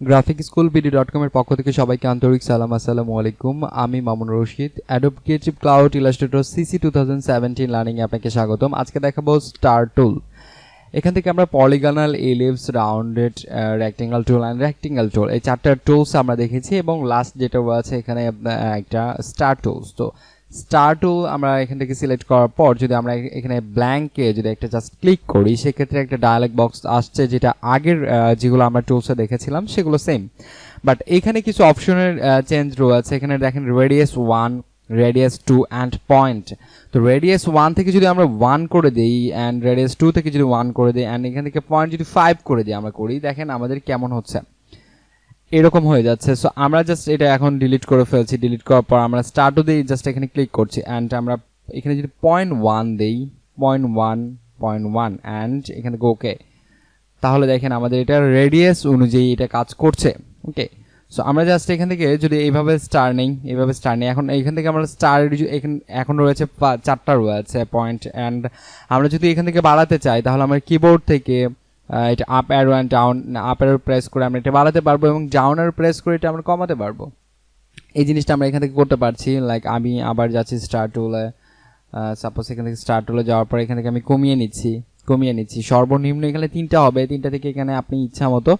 Graphic school BD dot কমের পক্ষ থেকে সবাইকে আন্তরিক সালাম, আসসালামু আলাইকুম। আমি Mamun Rashid Adobe creative cloud illustrator CC two thousand seventeen লার্নিংয়ে আপনাকে স্বাগতম। আজকে দেখাবো স্টার টুল এখান থেকে আমরা polygonal ellipse rounded rectangle tool and rectangle tool এই চারটা টুলস আমরা দেখেছি এবং লাস্ট যেটা আছে এখানে একটা স্টার টুলস তো স্টার টুল আমরা এখান থেকে সিলেক্ট করার পর যদি আমরা এখানে ব্ল্যাঙ্কে যদি একটা জাস্ট ক্লিক করি, সেক্ষেত্রে একটা ডায়ালগ বক্স আসছে যেটা আগের যেগুলো আমরা টুলসে দেখেছিলাম, সেগুলো সেম বাট এখানে কিছু অপশনের চেঞ্জ রয়েছে। এখানে দেখেন radius one radius two and point তো রেডিয়াস ওয়ান থেকে যদি আমরা ওয়ান করে দিই অ্যান্ড রেডিয়াস টু থেকে যদি ওয়ান করে দিই অ্যান্ড এখান থেকে পয়েন্ট যদি ফাইভ করে দিই, আমরা করি। দেখেন আমাদের কেমন হচ্ছে। এরকম হয়ে যাচ্ছে। সো আমরা জাস্ট এটা এখন ডিলিট করে ফেলছি ডিলিট করার পর আমরা স্টার্টও দিই জাস্ট এখানে ক্লিক করছি অ্যান্ড আমরা এখানে যদি পয়েন্ট ওয়ান দিই point one point one and এখানে ওকে তাহলে দেখেন আমাদের এটা রেডিয়াস অনুযায়ী এটা কাজ করছে ওকে সো আমরা জাস্ট এখান থেকে যদি এইভাবে স্টার নেই, এইভাবে স্টার নেই, এখন এইখান থেকে আমরা স্টার এখান, এখন রয়েছে চারটা রয়েছে পয়েন্ট অ্যান্ড আমরা যদি এখান থেকে বাড়াতে চাই, তাহলে আমরা কিবোর্ড থেকে এটা up arrow and down up arrow press করে আমরা এটা বাড়াতে পারব এবং ডাউন অ্যারো প্রেস করে এটা আমরা কমাতে পারব। এই জিনিসটা আমরা এখান থেকে করতে পারছি লাইক আমি আবার যাচ্ছি স্টার টুলে সাপোজ এখান থেকে স্টার টুলে যাওয়ার পর এখান থেকে আমি কমিয়ে নিচ্ছি কমিয়ে নিচ্ছি। সর্বনিম্ন এখানে তিনটা হবে, তিনটা থেকে এখানে আপনি ইচ্ছা মতো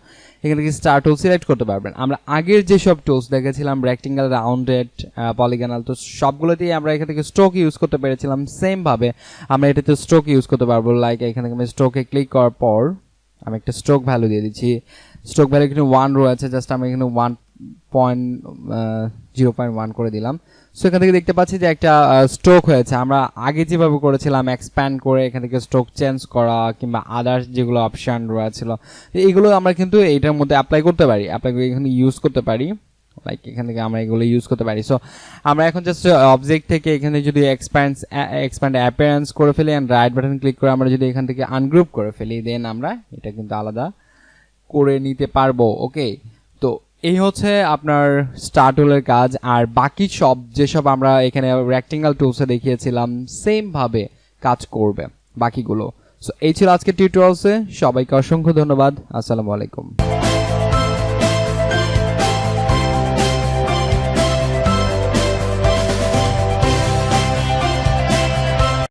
এখান থেকে স্টার টুল সিলেক্ট করতে পারবেন। আমরা আগের যেসব টুলস দেখেছিলাম রেক্টেঙ্গেল রাউন্ডেড পলিগানাল তো সবগুলোতেই আমরা এখান থেকে স্ট্রোক ইউজ করতে পেরেছিলাম। সেমভাবে আমরা এটাতে স্ট্রোক ইউজ করতে পারব লাইক এখান থেকে আমি স্ট্রোকে ক্লিক করার পর আমি একটা স্ট্রোক ভ্যালু দিয়ে দিচ্ছি। স্ট্রোক ভ্যালু এখানে ওয়ান রো আছে জাস্ট আমি এখানে one point zero point one করে দিলাম। সো এখান থেকে দেখতে পাচ্ছি যে একটা স্ট্রোক হয়েছে। আমরা আগে যেভাবে করেছিলাম এক্সপ্যান্ড করে এখান থেকে স্ট্রোক চেঞ্জ করা কিংবা আদার্স যেগুলো অপশান রয়েছিল, এগুলো আমরা কিন্তু এইটার মধ্যে অ্যাপ্লাই করতে পারি। অ্যাপ্লাই করে এখানে ইউজ করতে পারি। লাইক এখান থেকে আমরা এগুলো ইউজ করতে পারি। সো আমরা এখন জাস্ট অবজেক্ট থেকে এখানে যদি এক্সপ্যান্ড এক্সপ্যান্ড অ্যাপিয়ারেন্স করে ফেলি অ্যান্ড রাইট বাটন ক্লিক করে আমরা যদি এখান থেকে আনগ্রুপ করে ফেলি দেন আমরা এটা কিন্তু আলাদা করে নিতে পারব। ওকে তো এই হচ্ছে আপনার স্টার টুলের কাজ। আর বাকি সব যেসব আমরা এখানে রেক্টেঙ্গেল টুলসে দেখিয়েছিলাম সেম ভাবে কাজ করবে বাকিগুলো। সো এই ছিল আজকের টিউটোরিয়ালসে সবাইকে অসংখ্য ধন্যবাদ। আসসালামু আলাইকুম।